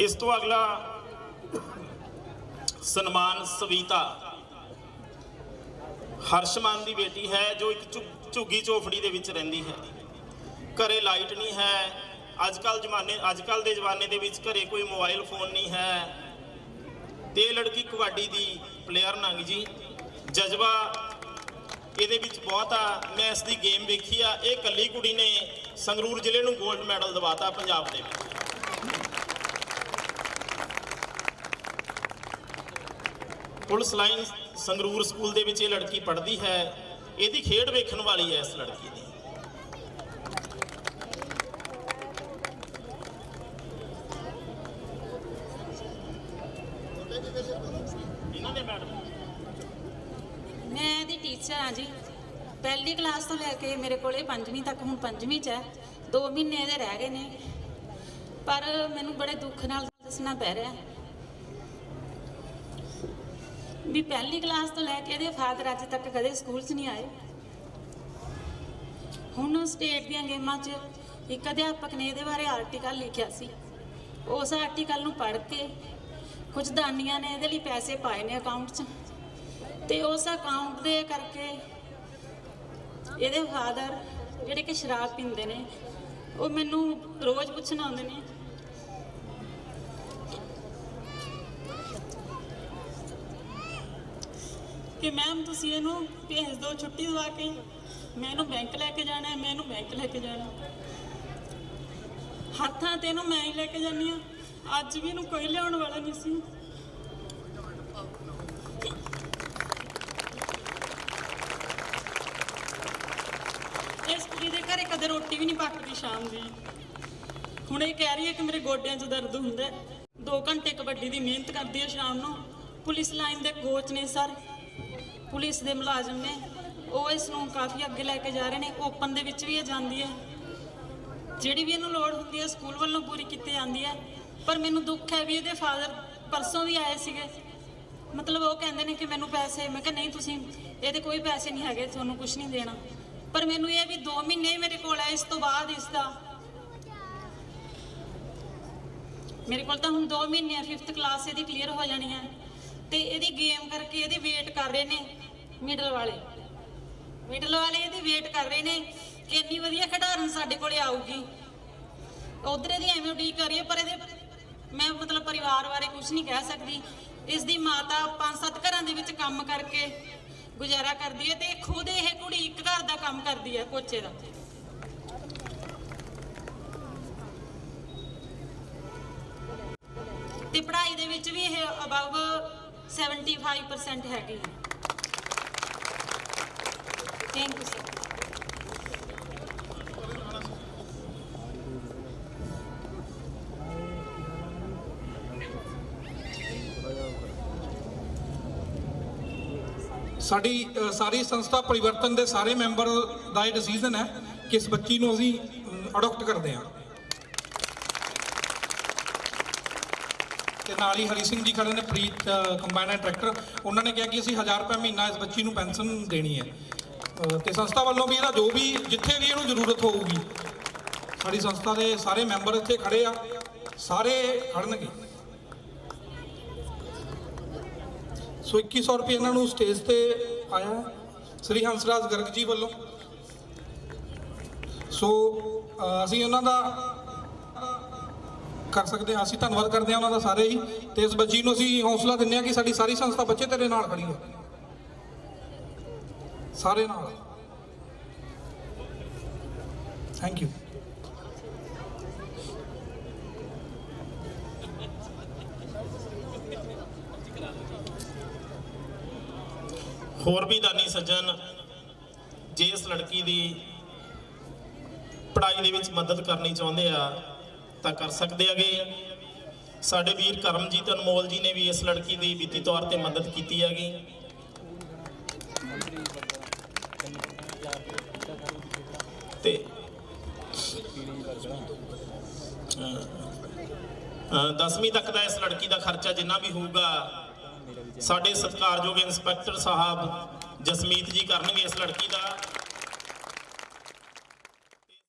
ਇਸ ਤੋਂ ਅਗਲਾ ਸਨਮਾਨ ਸਵੀਤਾ। ਹਰਸ਼ਮਾਨ ਦੀ ਬੇਟੀ ਹੈ, ਜੋ ਇੱਕ ਝੁ- ਝੁੱਗੀ ਝੋਫੜੀ ਦੇ ਵਿੱਚ ਰਹਿੰਦੀ ਹੈ। ਘਰੇ ਲਾਈਟ ਨਹੀਂ ਹੈ। ਅੱਜ ਕੱਲ ਜਮਾਨੇ ਅੱਜ ਕੱਲ ਦੇ ਜ਼ਮਾਨੇ ਦੇ ਵਿੱਚ ਘਰੇ ਕੋਈ ਮੋਬਾਈਲ ਫੋਨ ਨਹੀਂ ਹੈ। ਤੇ ਇਹ ਲੜਕੀ ਕਬੱਡੀ ਦੀ ਪਲੇਅਰ ਨੰਗ ਜੀ। ਜਜ਼ਬਾ ਇਹਦੇ ਵਿੱਚ ਬਹੁਤ ਆ। ਮੈਂ ਇਸ ਦੀ ਗੇਮ ਵੇਖੀ ਆ। ਇਹ ਕੱਲੀ ਕੁੜੀ ਨੇ ਸੰਗਰੂਰ ਜ਼ਿਲ੍ਹੇ ਨੂੰ 골ਡ ਮੈਡਲ ਦਿਵਾਤਾ ਪੰਜਾਬ ਦੇ ਵਿੱਚ। ਪੁਲਿਸ ਲਾਈਨ ਸੰਗਰੂਰ ਸਕੂਲ ਦੇ ਵਿੱਚ ਇਹ ਲੜਕੀ ਪੜ੍ਹਦੀ ਹੈ। ਇਹਦੀ ਖੇਡ ਵੇਖਣ ਵਾਲੀ ਹੈ ਇਸ ਲੜਕੀ ਦੀ। ਮੈਂ ਇਹਦੀ ਟੀਚਰ ਹਾਂ ਜੀ। ਪਹਿਲੀ ਕਲਾਸ ਤੋਂ ਲੈ ਕੇ ਮੇਰੇ ਕੋਲੇ ਪੰਜਵੀਂ ਤੱਕ, ਹੁਣ ਪੰਜਵੀਂ ਚ ਹੈ। 2 ਮਹੀਨੇ ਇਹਦੇ ਰਹਿ ਗਏ ਨੇ। ਪਰ ਮੈਨੂੰ ਬੜੇ ਦੁੱਖ ਨਾਲ ਦੱਸਣਾ ਪੈ ਰਿਹਾ ਵੀ ਪਹਿਲੀ ਕਲਾਸ ਤੋਂ ਲੈ ਕੇ ਇਹਦੇ ਫਾਦਰ ਅੱਜ ਤੱਕ ਕਦੇ ਸਕੂਲ 'ਚ ਨਹੀਂ ਆਏ। ਹੁਣ ਸਟੇਟ ਦੀਆਂ ਗੇਮਾਂ 'ਚ ਇੱਕ ਅਧਿਆਪਕ ਨੇ ਇਹਦੇ ਬਾਰੇ ਆਰਟੀਕਲ ਲਿਖਿਆ ਸੀ। ਉਸ ਆਰਟੀਕਲ ਨੂੰ ਪੜ੍ਹ ਕੇ ਕੁਝ ਦਾਨੀਆਂ ਨੇ ਇਹਦੇ ਲਈ ਪੈਸੇ ਪਾਏ ਨੇ ਅਕਾਊਂਟ 'ਚ ਤੇ ਉਸ ਅਕਾਊਂਟ ਦੇ ਕਰਕੇ ਇਹਦੇ ਫਾਦਰ ਜਿਹੜੇ ਕਿ ਸ਼ਰਾਬ ਪੀਂਦੇ ਨੇ, ਉਹ ਮੈਨੂੰ ਰੋਜ਼ ਪੁੱਛਣ ਆਉਂਦੇ ਨੇ ਕਿ ਮੈਮ ਤੁਸੀਂ ਇਹਨੂੰ ਭੇਜ ਦਿਓ, ਛੁੱਟੀ ਦਵਾ ਕੇ। ਮੈਂ ਇਹਨੂੰ ਬੈਂਕ ਲੈ ਕੇ ਜਾਣਾ ਹੈ, ਮੈਂ ਇਹਨੂੰ ਬੈਂਕ ਲੈ ਕੇ ਜਾਣਾ। ਹੱਥਾਂ ਤੇ ਇਹਨੂੰ ਮੈਂ ਹੀ ਲੈ ਕੇ ਜਾਂਦੀ ਆ ਅੱਜ ਵੀ ਇਹਨੂੰ ਕੋਈ ਲਿਆਉਣ ਵਾਲਾ ਨਹੀਂ ਸੀ। ਇਸ ਕੁੜੀ ਦੇ ਘਰੇ ਕਦੇ ਰੋਟੀ ਵੀ ਨਹੀਂ ਪੱਕਦੀ ਸ਼ਾਮ ਦੀ। ਹੁਣ ਇਹ ਕਹਿ ਰਹੀ ਹੈ ਕਿ ਮੇਰੇ ਗੋਡਿਆਂ 'ਚ ਦਰਦ ਹੁੰਦਾ ਹੈ। ਦੋ ਘੰਟੇ ਕਬੱਡੀ ਦੀ ਮਿਹਨਤ ਕਰਦੀ ਹੈ ਸ਼ਾਮ ਨੂੰ। ਪੁਲਿਸ ਲਾਈਨ ਦੇ ਕੋਚ ਨੇ ਸਰ। ਪੁਲਿਸ ਦੇ ਮੁਲਾਜ਼ਮ ਨੇ। ਉਹ ਇਸ ਨੂੰ ਕਾਫੀ ਅੱਗੇ ਲੈ ਕੇ ਜਾ ਰਹੇ ਨੇ। ਓਪਨ ਦੇ ਵਿੱਚ ਵੀ ਇਹ ਜਾਂਦੀ ਹੈ। ਜਿਹੜੀ ਵੀ ਇਹਨੂੰ ਲੋੜ ਹੁੰਦੀ ਹੈ, ਸਕੂਲ ਵੱਲੋਂ ਪੂਰੀ ਕੀਤੀ ਜਾਂਦੀ ਹੈ। ਪਰ ਮੈਨੂੰ ਦੁੱਖ ਹੈ ਵੀ ਇਹਦੇ ਫਾਦਰ ਪਰਸੋਂ ਵੀ ਆਏ ਸੀਗੇ। ਮਤਲਬ ਉਹ ਕਹਿੰਦੇ ਨੇ ਕਿ ਮੈਨੂੰ ਪੈਸੇ, ਮੈਂ ਕਿਹਾ ਨਹੀਂ ਤੁਸੀਂ, ਇਹਦੇ ਕੋਈ ਪੈਸੇ ਨਹੀਂ ਹੈਗੇ, ਤੁਹਾਨੂੰ ਕੁਝ ਨਹੀਂ ਦੇਣਾ। ਪਰ ਮੈਨੂੰ ਇਹ ਵੀ 2 ਮਹੀਨੇ ਮੇਰੇ ਕੋਲ ਹੈ, ਇਸ ਤੋਂ ਬਾਅਦ ਇਸ ਦਾ ਮੇਰੇ ਕੋਲ ਤਾਂ ਹੁਣ 2 ਮਹੀਨੇ ਆ 5th ਕਲਾਸ ਇਹਦੀ ਕਲੀਅਰ ਹੋ ਜਾਣੀ ਹੈ। ਤੇ ਇਹਦੀ ਗੇਮ ਕਰਕੇ ਇਹਦੀ ਵੇਟ ਕਰ ਰਹੇ ਨੇ ਮਿਡਲ ਵਾਲੇ। ਮਿਡਲ ਵਾਲੇ ਇਹਦੀ ਵੇਟ ਕਰ ਰਹੇ ਨੇ ਕਿ ਇੰਨੀ ਵਧੀਆ ਖਿਡਾਰਨ ਸਾਡੇ ਕੋਲੇ ਆਊਗੀ। ਉਧਰ ਇਹਦੀ ਐਵੇਂ ਉਡੀਕ ਕਰੀਏ, ਪਰ ਇਹਦੇ ਮੈਂ ਮਤਲਬ ਪਰਿਵਾਰ ਬਾਰੇ ਕੁਝ ਨਹੀਂ ਕਹਿ ਸਕਦੀ। ਇਸ ਦੀ ਮਾਤਾ ਪੰਜ ਸੱਤ ਘਰਾਂ ਦੇ ਵਿੱਚ ਕੰਮ ਕਰਕੇ ਗੁਜ਼ਾਰਾ ਕਰਦੀ ਹੈ ਤੇ ਖੁਦ ਇਹ ਕੁੜੀ ਇੱਕ ਘਰ ਦਾ ਕੰਮ ਕਰਦੀ ਹੈ ਕੋਚੇ ਦਾ। ਤੇ ਪੜ੍ਹਾਈ ਦੇ ਵਿੱਚ ਵੀ ਇਹ ਅਬਵ 75% ਹੈਗੀ ਹੈ ਥੈਂਕ ਯੂ ਸਰ ਸਾਡੀ ਸਾਰੀ ਸੰਸਥਾ ਪਰਿਵਰਤਨ ਦੇ ਸਾਰੇ ਮੈਂਬਰ ਦਾ ਇਹ ਡਿਸੀਜਨ ਹੈ ਕਿ ਇਸ ਬੱਚੀ ਨੂੰ ਅਸੀਂ ਅਡਾਪਟ ਕਰਦੇ ਹਾਂ। ਤੇ ਨਾਲ ਹੀ ਹਰੀ ਸਿੰਘ ਜੀ ਖੜੇ ਨੇ ਪ੍ਰੀਤ ਕੰਬਾਈਨਡ ਡਾਇਰੈਕਟਰ ਉਹਨਾਂ ਨੇ ਕਿਹਾ ਕਿ ਅਸੀਂ 1000 ਰੁਪਏ ਮਹੀਨਾ ਇਸ ਬੱਚੀ ਨੂੰ ਪੈਨਸ਼ਨ ਦੇਣੀ ਹੈ। ਅ, ਤੇ ਸੰਸਥਾ ਵੱਲੋਂ ਵੀ ਇਹਦਾ ਜੋ ਵੀ ਜਿੱਥੇ ਵੀ ਇਹਨੂੰ ਜ਼ਰੂਰਤ ਹੋਊਗੀ ਸਾਡੀ ਸੰਸਥਾ ਦੇ ਸਾਰੇ ਮੈਂਬਰ ਇੱਥੇ ਖੜੇ ਆ ਸਾਰੇ ਖੜਨਗੇ। ਸੋ 2100 ਰੁਪਏ ਇਹਨਾਂ ਨੂੰ ਸਟੇਜ ਤੇ ਆਇਆ ਹੈ ਸ੍ਰੀ ਹੰਸਰਾਜ ਗਰਗ ਜੀ ਵੱਲੋਂ। ਸੋ ਅਸੀਂ ਉਹਨਾਂ ਦਾ ਕਰ ਸਕਦੇ ਹਾਂ। ਅਸੀਂ ਧੰਨਵਾਦ ਕਰਦੇ ਹਾਂ ਉਹਨਾਂ ਦਾ ਸਾਰੇ ਹੀ। ਤੇ ਇਸ ਬੱਚੀ ਨੂੰ ਅਸੀਂ ਹੌਸਲਾ ਦਿੰਦੇ ਹਾਂ ਕਿ ਸਾਡੀ ਸਾਰੀ ਸੰਸਥਾ ਬੱਚੇ ਤੇਰੇ ਨਾਲ ਖੜੀ ਹੈ। ਸਾਰੇ ਨਾਲ। ਥੈਂਕ ਯੂ ਹੋਰ ਵੀ ਦਾਨੀ ਸੱਜਣ, ਜੇ ਇਸ ਲੜਕੀ ਦੀ ਪੜ੍ਹਾਈ ਦੇ ਵਿੱਚ ਮਦਦ ਕਰਨੀ ਚਾਹੁੰਦੇ ਆ ਤਾਂ ਕਰ ਸਕਦੇ ਹੈਗੇ ਸਾਡੇ ਵੀਰ ਕਰਮਜੀਤ ਅਨਮੋਲ ਜੀ ਨੇ ਵੀ ਇਸ ਲੜਕੀ ਦੀ ਵਿੱਤੀ ਤੌਰ ਤੇ ਮਦਦ ਕੀਤੀ ਹੈਗੀ। ਤੇ ਅ 10ਵੀਂ ਤੱਕ ਦਾ ਇਸ ਲੜਕੀ ਦਾ ਖਰਚਾ ਜਿੰਨਾ ਵੀ ਹੋਊਗਾ, ਸਾਡੇ ਸਤਿਕਾਰਯੋਗ ਇੰਸਪੈਕਟਰ ਸਾਹਿਬ ਜਸਮੀਤ ਜੀ ਕਰਨਗੇ ਇਸ ਲੜਕੀ ਦਾ।